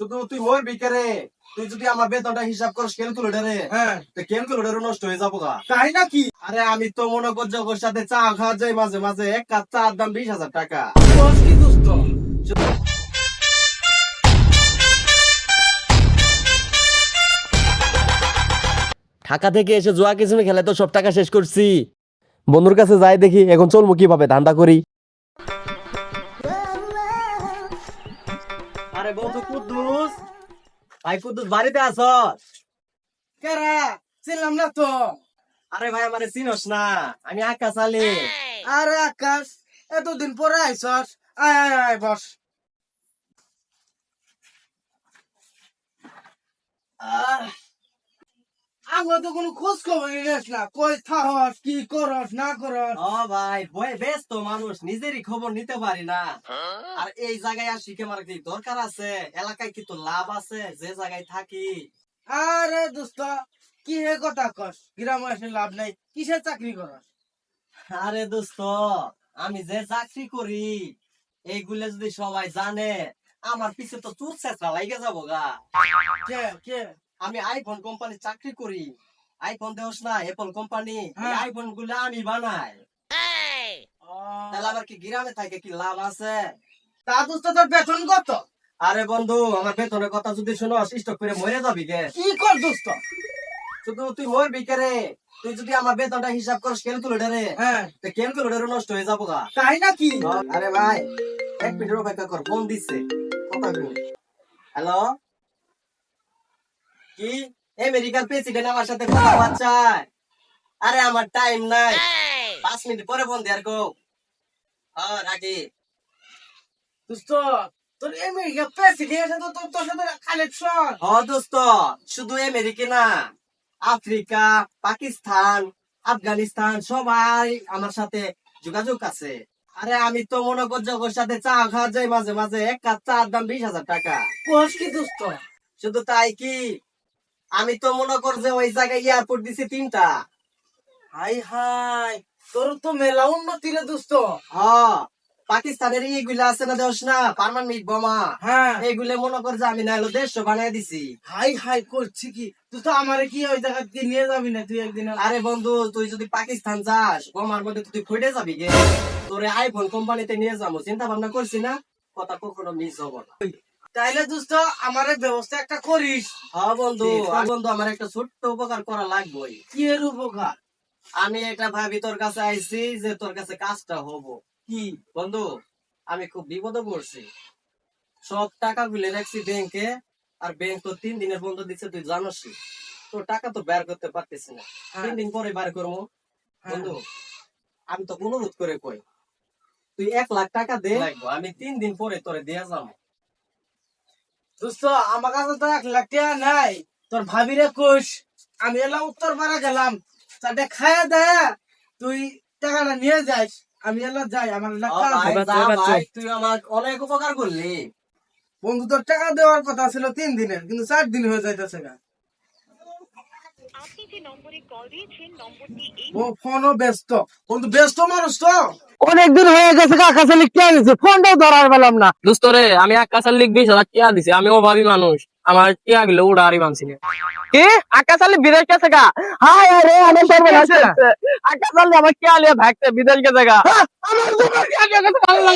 শুধু তুই মোর বিকারে তুই যদি আমার বেতনটা হিসাব করিস ক্যালকুলেটারে হ্যাঁ। তো ক্যালকুলেটারও নষ্ট হয়ে যাব গা? তাই নাকি? আরে আমি তো মনে করছি ওর সাথে চা খাওয়া যায় মাঝে মাঝে এক কাপ চার দাম বিশ হাজার টাকা। কি দোস্ত ঢাকা থেকে এসে জুয়া কিছু খেলে তো সব টাকা শেষ করছি। বন্ধুর কাছে যাই দেখি এখন চলবো কীভাবে ধান্দা করি। কুদ্দুস? ভাই কুদ্দুস বাড়িতে আছো? কেরা চিনলাম না তো। আরে ভাই আমারে চিনস না। আমি আকাশ আলী। আরে আকাশ এতদিন পরে আইসস আয় আয় আয় বস। আমার তো কোনো খোঁজ খবর নিস না। কই থাকস কি করস না করস। ও ভাই বয় ব্যস্ত মানুষ নিজেরই খবর নিতে পারি না। আর এই জায়গায় কি আমার কি দরকার আছে? এলাকায় কি তো লাভ আছে? যে জায়গায় থাকি। আরে দোস্ত কি হে কথা কস? গ্রামে এসে লাভ নাই কিসের চাকরি করস? আরে দোস্ত আমি যে চাকরি করি এইগুলো যদি সবাই জানে আমার পিছে তো চুর চেষ্টা লাগে যাব গা। কে কে? আমি আইফোন কোম্পানি চাকরি করি। আইফোন দেওস না অ্যাপল কোম্পানি। আইফোনগুলো আমি বানাই। তাহলে আবার কি গ্রামে থাকে কি লাভ আছে? তা দোস্ত তোর বেতন কত? আরে বন্ধু আমার বেতনের কথা যদি শুনো স্টক করে মরে যাবি গে। কি কর দোস্ত? শুধু তুই মরবি কে রে? তুই যদি আমার বেতনটা হিসাব করিস ক্যালকুলেটারে হ্যাঁ। তো ক্যালকুলেটারও নষ্ট হয়ে যাব গা। তাই নাকি? আরে ভাই এক মিনিট অপেক্ষা কর ফোন দিচ্ছে কথা হ্যালো? কি? আমেরিকার প্রেসিডেন্ট আমার সাথে কথা বাচ্চায় আরে আমার টাইম নাই। পাঁচ মিনিট পরে ফোন গো। হ্যাঁ রাখি। দোস্ত তোর আমেরিকা প্রেসিডেন্ট তো তোর তোর সাথে কালেকশন ও দোস্ত শুধু আমেরিকা না। আফ্রিকা পাকিস্তান আফগানিস্তান সবাই আমার সাথে যোগাযোগ আছে। আরে আমি তো মনে করছি ওর সাথে চা খাওয়া যায় মাঝে মাঝে। এক কাপ চার দাম বিশ হাজার টাকা। কি দোস্ত? শুধু তাই কি? আমি তো মনে করছি ওই জায়গায় এয়ারপোর্ট দিছি তিনটা। হাই হাই তোর তো মেলা উন্নতি রে দোস্ত। হ পাকিস্তানের এইগুলা আছে না দেশ না? পারমানেন্ট বোমা। হ্যাঁ। এইগুলো মনে করছে আমি না হলো দেড়শো বানিয়ে দিছি। হাই হাই করছি কি? তুই তো আমারে কি ওই জায়গা দিয়ে নিয়ে যাবি না তুই একদিন? আরে বন্ধু তুই যদি পাকিস্তান যাস বোমার মধ্যে তুই ফুটে যাবি গে। তোরে আইফোন কোম্পানিতে নিয়ে যাব চিন্তা ভাবনা করছি না? কথা কখনো মিস হব না। তাইলে দোস্ত আমারে ব্যবস্থা একটা করিস। হ্যাঁ বন্ধু হ্যাঁ বন্ধু আমার একটা ছোট্ট উপকার করা লাগবেই। কি এর উপকার? আমি এটা ভাবি তোর কাছে আইছি যে তোর কাছে কাজটা হব। কি? বন্ধু আমি খুব বিপদে পড়ছি। সব টাকা গুলে রাখছি ব্যাংকে আর ব্যাংক তো তিন দিনের বন্ধ দিচ্ছে তুই জানোসই তো টাকা তো বের করতে পারতেছি না। হ্যাঁ। তিন দিন পরে বার করব। বন্ধু আমি তো অনুরোধ করে কই তুই এক লাখ টাকা দে লাগবো। আমি তিন দিন পরে তোরে দিয়ে যাব। দোস্ত আমার কাছে তো এক লাখ টাকা নাই। তোর ভাবিরে কোষ আমি এলাম উত্তর পাড়া গেলাম। তাতে খায়া দেয় তুই টাকাটা নিয়ে যাস আমি এলাম যাই আমার তুই আমার অনেক উপকার করলি। বন্ধু তোর টাকা দেওয়ার কথা ছিল তিন দিনের কিন্তু চার দিন হয়ে যাইতেছে না আপনি যে নম্বরে কল দিয়েছেন নম্বরটি এই ও ফোনও ব্যস্ত। বন্ধু ব্যস্ত মানুষ তো। অনেকদিন হয়ে গেছে কাকা চালি কে ফোনটাও ধরার পেলাম না। দোস্ত রে আমি আকাশ আলী বিশ হাজার টিয়া দিছি। আমি অভাবী মানুষ। আমার টিয়া গুলো উড়ারি মানছি না। কি? আকাশ আলী বিদেশ গেছে গা? হাই আরে আমার সর্বনাশ হয়েছে। আকাশ আলী আমার টিয়া লিয়ে ভাগছে বিদেশ গেছে গা। আমার দুটো টিয়া গেছে আল্লাহ